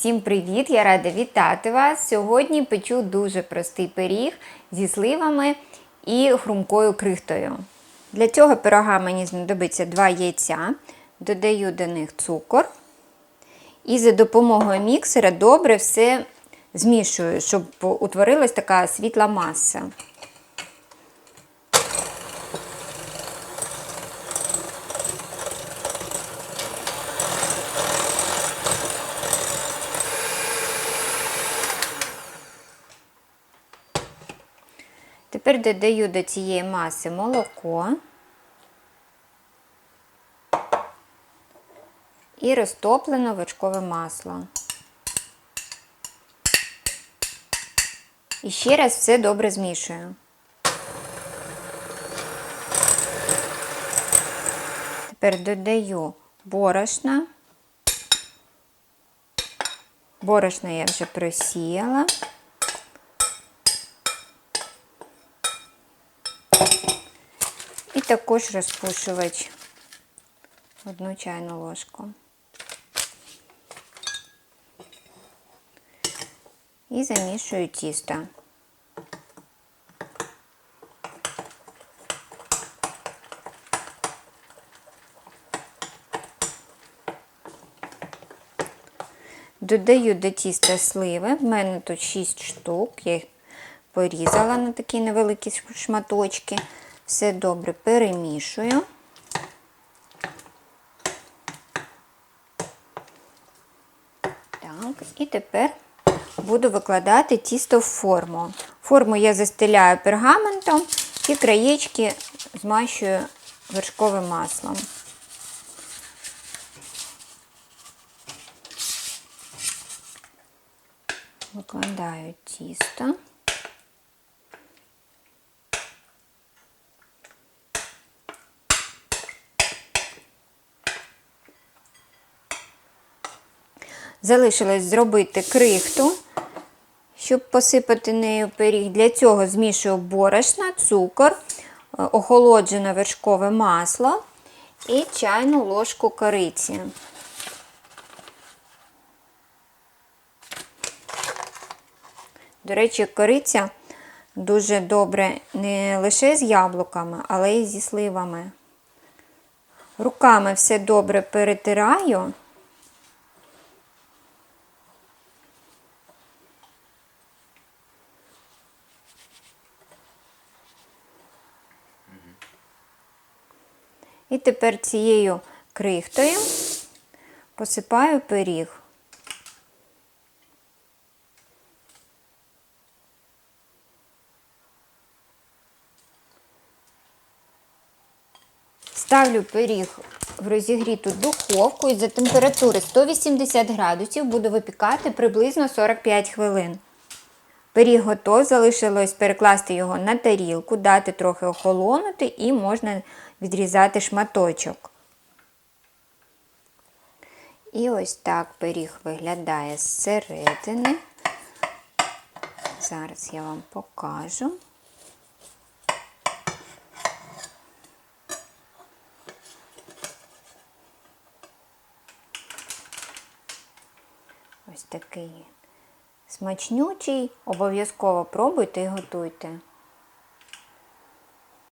Всім привіт! Я рада вітати вас. Сьогодні печу дуже простий пиріг зі сливами і хрумкою крихтою. Для цього пирога мені знадобиться 2 яйця, додаю до них цукор і за допомогою міксера добре все змішую, щоб утворилась така світла маса. Тепер додаю до цієї маси молоко і розтоплене вершкове масло. І ще раз все добре змішую. Тепер додаю борошна. Борошно я вже просіяла. І також розпушувач одну чайну ложку. І замішую тісто. Додаю до тіста сливи. В мене тут 6 штук. Я їх порізала на такі невеликі шматочки. Все добре перемішую. Так, і тепер буду викладати тісто в форму. Форму я застеляю пергаментом і краєчки змащую вершковим маслом. Викладаю тісто. Залишилось зробити крихту, щоб посипати нею пиріг. Для цього змішую борошна, цукор, е, охолоджене вершкове масло і чайну ложку кориці. До речі, кориця дуже добре не лише з яблуками, але й зі сливами. Руками все добре перетираю. І тепер цією крихтою посипаю пиріг. Ставлю пиріг в розігріту духовку і за температури 180 градусів буду випікати приблизно 45 хвилин. Пиріг готов, залишилось перекласти його на тарілку, дати трохи охолонути і можна відрізати шматочок. І ось так пиріг виглядає зсередини. Зараз я вам покажу. Ось такий смачнючий, обов'язково пробуйте і готуйте.